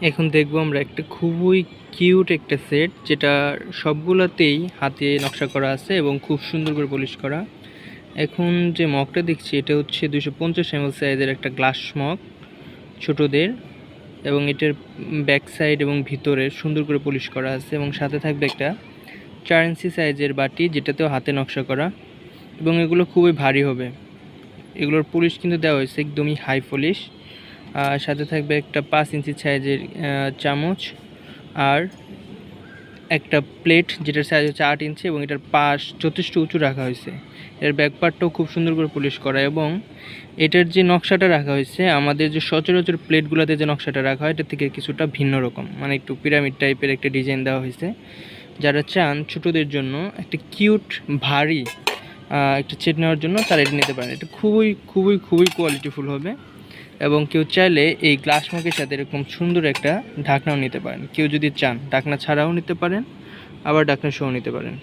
এখন দেখব আমরা একটা খুবই কিউট একটা সেট, যেটা সবগুলোতেই হাতে নকশা করা আছে এবং খুব সুন্দর করে পলিশ করা। এখন যে মগটা দেখছি, এটা হচ্ছে দুশো পঞ্চাশ এমএল সাইজের একটা গ্লাস মগ ছোটদের এবং এটার ব্যাক সাইড এবং ভিতরে সুন্দর করে পলিশ করা আছে এবং সাথে থাকবে একটা চার ইঞ্চি সাইজের বাটি, যেটাতেও হাতে নকশা করা এবং এগুলো খুবই ভারী হবে। এগুলোর পলিশ কিন্তু দেওয়া হয়েছে একদমই হাই পলিশ। সাথে থাকবে একটা পাঁচ ইঞ্চি সাইজের চামচ আর একটা প্লেট যেটার সাইজ হচ্ছে আট ইঞ্চি এবং এটার পাশ যথেষ্ট উঁচু রাখা হয়েছে। এর ব্যাক পার্টটাও খুব সুন্দর করে পুলিশ করা এবং এটার যে নকশাটা রাখা হয়েছে, আমাদের যে সচরাচর প্লেটগুলোতে যে নকশাটা রাখা হয় এটা থেকে কিছুটা ভিন্ন রকম। মানে একটু পিরামিড টাইপের একটা ডিজাইন দেওয়া হয়েছে। যারা চান ছোটদের জন্য একটা কিউট ভারী একটা সেট নেওয়ার জন্য তারা এটা নিতে পারেন। এটা খুবই খুবই খুবই কোয়ালিটিফুল হবে। এবং কেউ চাইলে এই গ্লাস মগের সাথে এরকম সুন্দর একটা ঢাকনাও নিতে পারেন। কেউ যদি চান, ঢাকনা ছাড়াও নিতে পারেন, আবার ঢাকনা সহ নিতে পারেন।